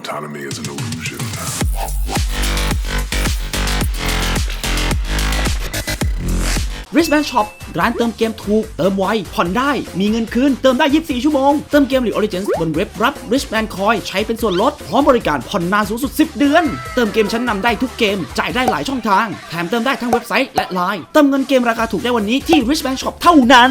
Autonomy is an illusion. r i s b a n d Shop ร้านเติมเกมถูก เติมไว ผ่อนได้ มีเงินคืน เติมได้ 24 ชั่วโมง เติมเกม League Origins บนเว็บรับ r i s b a n d Coin ใช้เป็นส่วนลด พร้อมบริการผ่อนนานสูงสุด 10 เดือน เติมเกมชั้นนำได้ทุกเกม จ่ายได้หลายช่องทาง แถมเติมได้ทั้งเว็บไซต์และไลน์เติมเงินเกมราคาถูกได้วันนี้ที่ r i s b a n d Shop เท่านั้น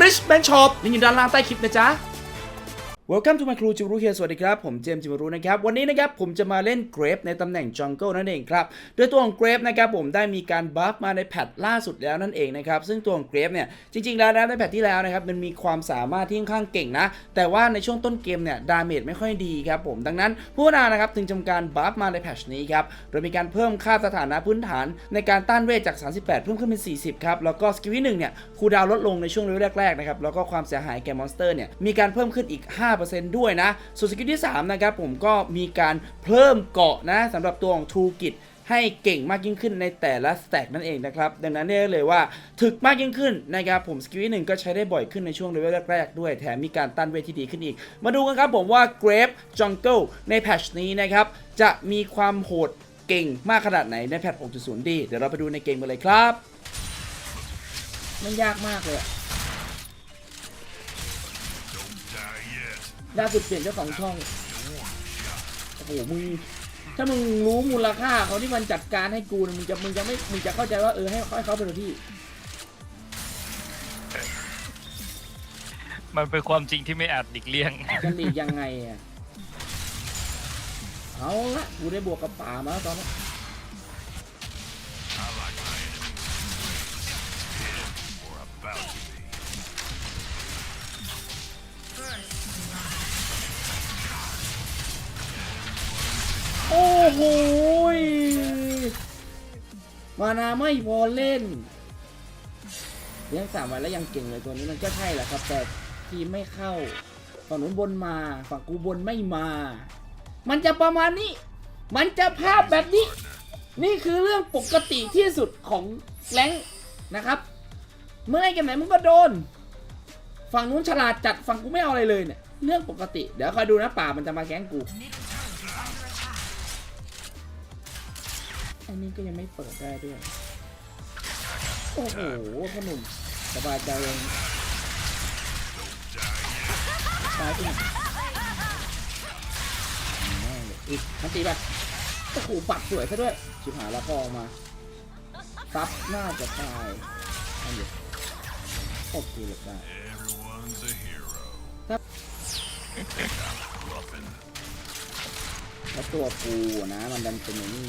richman shop ลิงก์อยู่ด้านล่างใต้คลิปนะจ๊ะ Welcome to my crew จิมรุเฮียสวัสดีครับ ผมเจมส์จิมรุนะครับ วันนี้นะครับผมจะมาเล่น Grape ในตำแหน่ง Jungle นั่นเองครับ โดยตัวของ Grape นะครับผมได้มีการบัฟมาในแพทล่าสุดแล้วนั่นเองนะครับ ซึ่งตัวของ Grape เนี่ยจริงๆแล้วนะในแพทที่แล้วนะครับมันมีความสามารถที่ค่อนข้างเก่งนะ แต่ว่าในช่วงต้นเกมเนี่ยดาเมจไม่ค่อยดีครับผม ดังนั้นผู้นานะครับถึงจำการบัฟมาในแพทนี้ครับ โดยมีการเพิ่มค่าสถานะพื้นฐานในการต้านเวทจาก 38 เพิ่มขึ้นเป็น 40 ครับ แล้วก็สกิลที่หนึ่งเนี่ยคูลดาวน์ลดลงในช่วงเลเวลแรกๆนะครับ แล้วก็ความเสียหายแก่มอนสเตอร์เนี่ยมีการเพิ่มขึ้นอีก5ด้วยนะ ส่วนสกิลที่ 3 นะครับผมก็มีการเพิ่มเกาะนะสำหรับตัวของทูกิจให้เก่งมากยิ่งขึ้นในแต่ละสแต็กนั่นเองนะครับ ดังนั้นได้เลยว่าถึกมากยิ่งขึ้นนะครับผมสกิลที่หนึ่งก็ใช้ได้บ่อยขึ้นในช่วงเลเวลแรกๆด้วย แถมมีการต้านเวทที่ดีขึ้นอีก มาดูกันครับผมว่า Grape Jungle ในแพทช์นี้นะครับ จะมีความโหดเก่งมากขนาดไหนในแพท 6.0ดีเดี๋ยวเราไปดูในเกมกันเลยครับ มันยากมากเลย ล่าสุดเปลี่ยนเจ้าของช่อง โอ้โห มึง ถ้ามึงรู้มูลค่าเขาที่มันจัดการให้กูนะมึงจะมึงจะไม่ มึงจะเข้าใจว่าเออให้ให้เขาเป็นที่ มันเป็นความจริงที่ไม่อาจหลีกเลี่ยง จะหลีกยังไงอะ เอาละกูได้บวกกับป่ามาแล้วตอนนี้ โอ้โหมานาไม่พอเล่นเลี้ยงสามวันแล้วยังเก่งเลยตัวนี้มันก็ใช่แหละครับ แต่ทีมไม่เข้าฝั่งนู้นบนมา ฝั่งกูบนไม่มา มันจะประมาณนี้ มันจะภาพแบบนี้ นี่คือเรื่องปกติที่สุดของแรงนะครับ เมื่อไอ้เกมไหนมึงก็โดน ฝั่งนู้นฉลาดจัดฝั่งกูไม่เอาอะไรเลยเนี่ย เรื่องปกติ เดี๋ยวคอยดูนะป่ามันจะมาแก๊งกู อันนี้ก็ยังไม่เปิดได้ด้วย โอ้โหพ่อหนุ่มสบายใจเองตายจริงแม่งเลยอีกมันตีไปโอ้โหปัดสวยซะด้วย ชิบหายแล้วพอออกมา ซับน่าจะตายอันเดียวโอเคหลบได้ Everyone's a hero. Yep. Ruffin. แล้วตัวกูนะมันดันเป็นอย่างนี้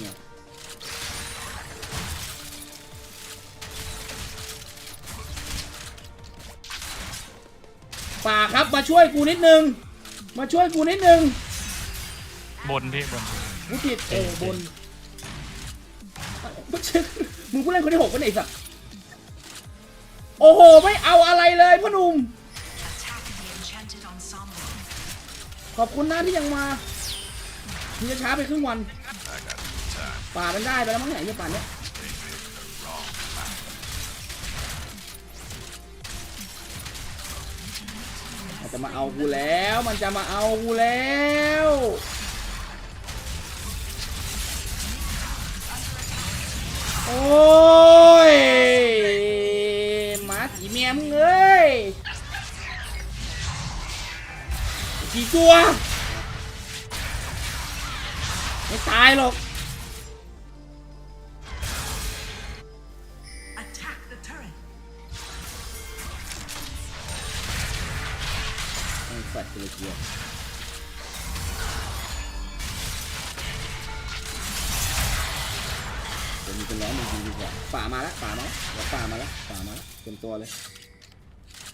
ป่าครับมาช่วยกูนิดนึง มาช่วยกูนิดนึงบนพี่บนกูผิดเออบนมึงชื่อมึงผู้เล่นคนที่หกเป็นไอ้สัสโอ้โห ไม่เอาอะไรเลยพ่อหนุ่ม Attacking the enchanted ensemble. ขอบคุณนะที่ยังมาที่จะช้าไปครึ่งวัน ป่ามันได้ไปแล้วมั้งไหนเนี่ยป่าเนี้ย จะมาเอากูแล้ว มันจะมาเอากูแล้วโอ้ยมาสีเมียมึงเอ้ยกี่ตัว ไม่ตายหรอก แล้วป่ามาแล้วป่ามาแล้วเต็มตัวเลย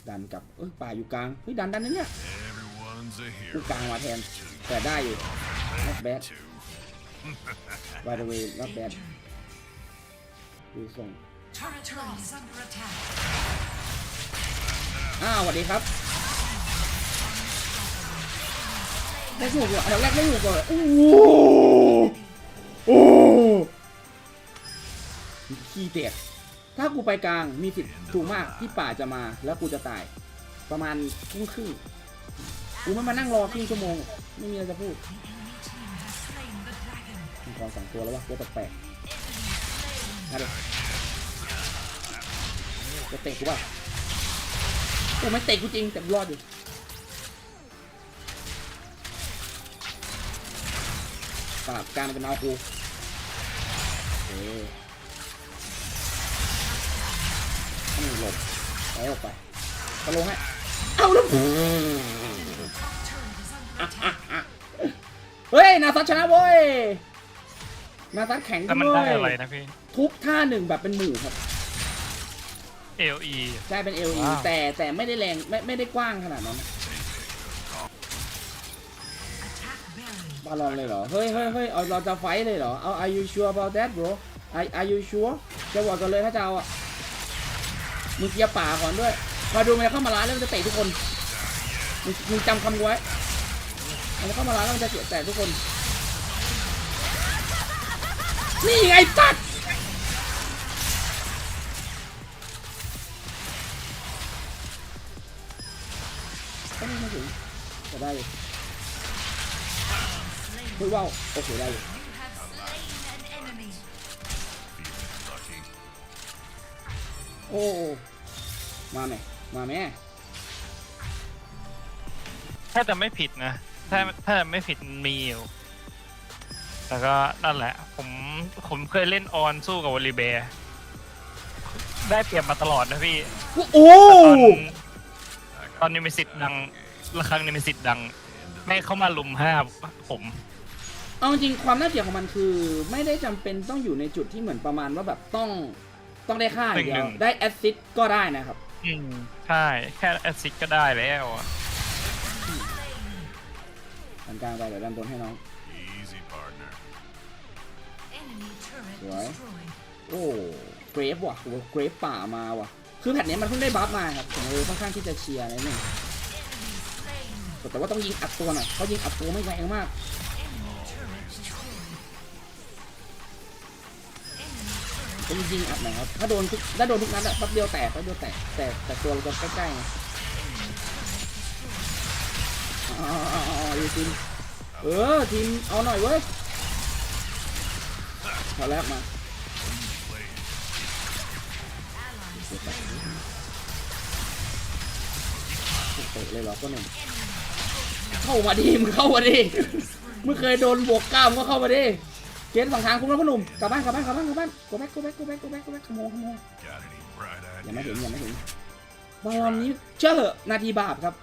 ดันกับเอ้ยป่าอยู่กลางเฮ้ยดันดันนะเนี่ย Everyone's a กู hero. กลางมาแทนแต่ได้อยู่ not bad by the way not bad ดูส่งอ้าวสวัสดีครับแรกหนูก่อนเอาแรกไม่หนูก่อนโอ้โหโอ้ขี้เตียด ถ้ากูไปกลางมีสิทธิ์ถูกมากที่ป่าจะมาแล้วกูจะตาย ประมาณครึ่งครึ่งกูไม่มานั่งรอครึ่งชั่วโมง ไม่มีอะไรจะพูดมังกรสองตัวแล้ววะตัวแปลกๆมาเดิจะเตะกูป่ะกูไม่เตะกูจริงแต่รอดอยู่ปราบการมันเอากูโอเคให้มันหลบไปออกไปตะลงให้เอาแล้ว Turret is under attack. เฮ้ย นาซัดชนะเว้ย นาซัดแข็งแต่มันด้วได้ยอะไรนะพี่ ทุบท่าหนึ่งแบบเป็นหมู่ครับ LE ใช่เป็น LE ว้าว แต่แต่ไม่ได้แรงไม่ไม่ได้กว้างขนาดนั้น Attack Baron. บาลอนเลยเหรอ เฮ้ยเฮ้ยเฮ้ยเอาเราจะไฟท์เลยเหรอ เอา are you sure about that bro are are you sure จะบอกกันเลยถ้าจะเอาอะ มึงเคลียร์ป่าก่อนด้วยมาดูมันจะเข้ามาร้านแล้วมันจะเตะทุกคนมึงจำคำไว้มันจะเข้ามาร้านแล้วมันจะเสียแต่ทุกคน นี่ไงตัดก็ไม่ถึงจะได้อยู่เฮ้ยว้าวโอเคได้อยู่ โอ้มาไหมมาไหมถ้าจะไม่ผิดนะ ถ้าถ้าไม่ผิดมีอยู่แต่ก็นั่นแหละ ผมผมเคยเล่นออนสู้กับวอลลีเบร์ได้เปรียบมาตลอดนะพี่โอ้ตอนตอนนิมิสิตดังระครั้งนิมิสิตดัง แม่งเข้ามาลุมห้าผมเอาจริงความน่าเกลียดของมันคือ ไม่ได้จำเป็นต้องอยู่ในจุดที่เหมือนประมาณว่าแบบต้อง ต้องได้ค่าอย่างเดียว ได้แอสซิสก็ได้นะครับ อืมใช่ แค่แอสซิสก็ได้แล้วอะดันกลางไปเดี๋ยวดันบนให้น้อง Easy, partner. Enemy turret Right. destroyed. โอ้เกรฟว่ะโอ้เกรฟป่ามาว่ะ คือแพทเนี้ยมันเพิ่งได้บัฟมาครับผมเลยค่อนข้างที่จะเชียร์นิดนึง Enemy slain. แต่ว่าต้องยิงอัดตัวหน่อยเขายิงอัดตัวไม่แรงมาก turret ต้องยิงอัดหน่อยครับถ้าโดนทุกถ้าโดนทุกนัดอะแป๊บเดียวแตกแป๊บเดียวแตกแต่แต่ตัวเราจะใกล้ๆไงอ๋ออ๋ออ๋อดูทีมเออทีมเอาหน่อยเว้ยเอาแรกมาเตะเลยเหรอก็หนึ่งเข้ามาดิมึงเข้ามาดิมึงเคยโดนบวกกล้ามก็เข้ามาดิ เกณฑ์สองทางคุ้มแล้วพ่อหนุ่มกลับบ้านกลับบ้านกลับบ้านกลับบ้านกูแบ็กกูแบ็กกูแบ็กกูแบ็กกูแบ็กขโมยขโมย Got any bright ยังไม่ถึงยังไม่ถึงบอลลอนนี้เชื่อเหอะนาทีบาปครับ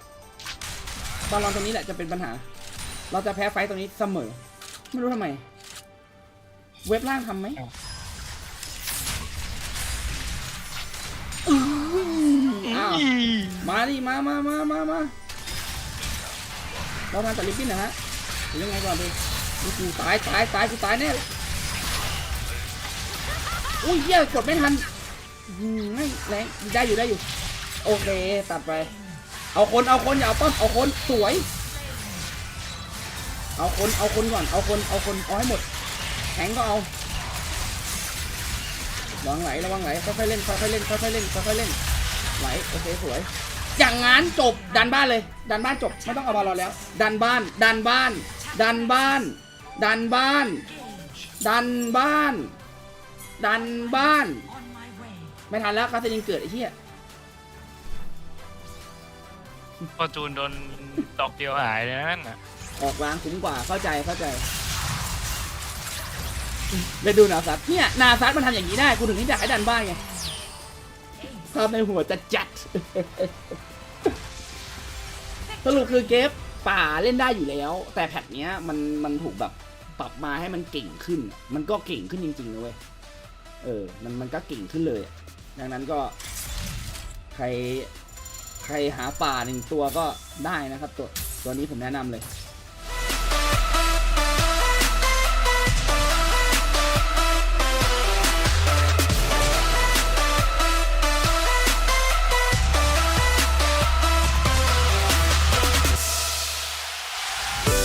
บอลลอนตรงนี้แหละจะเป็นปัญหา เราจะแพ้ไฟตรงนี้เสมอ ไม่รู้ทำไม เว็บล่างทำไหมอ้าวมาดิมามามามามาเราทำตัดลิปปิ้นนะฮะหรือยังไงก่อนดี กูตายตายตายกูตายแน่เลยอุ้ยเหี้ยกดไม่ทันไม่แรงได้อยู่ได้อยู่ โอเคตัดไป เอาคนเอาคนอย่าเอาป้อมเอาคนสวย เอาคนเอาคนก่อนเอาคนเอาคนเอาให้หมดแข็งก็เอาระวังไหลระวังไหลค่อยๆเล่นค่อยๆเล่นค่อยๆเล่นค่อยๆเล่นไหลโอเคสวยอย่างงั้นจบดันบ้านเลย ดันบ้านจบไม่ต้องเอาบอลลอแล้ว ดันบ้าน ดันบ้าน ดันบ้าน ดันบ้าน ดันบ้าน ดันบ้าน on my way. ไม่ทันแล้วคาสตินเกิดไอ้เหี้ยพอจูนโดนดอกเดียวหายเลยนั่นน่ะออกล้างคุ้มกว่าเข้าใจเข้าใจ Enemy turret destroyed. ออกล้างคุ้มกว่าเข้าใจเข้าใจ Enemy turret destroyed. โอ้โหเข้าใจเข้าใจ Enemy turret destroyed. เข้าใจไปดูนาซัดเนี่ยนาซัดมันทำอย่างนี้ได้กูถึงนี่อยากให้ดันบ้านไงภาพในหัวจะจัดสรุปคือเกฟป่าเล่นได้อยู่แล้ว แต่แพทเนี้ยมันมันถูกแบบ ปรับมาให้มันเก่งขึ้น มันก็เก่งขึ้นจริงๆนะเว้ย เออ มันมันก็เก่งขึ้นเลย ดังนั้นก็ ใครใครหาป่าหนึ่งตัวก็ได้นะครับ ตัวตัวนี้ผมแนะนำเลย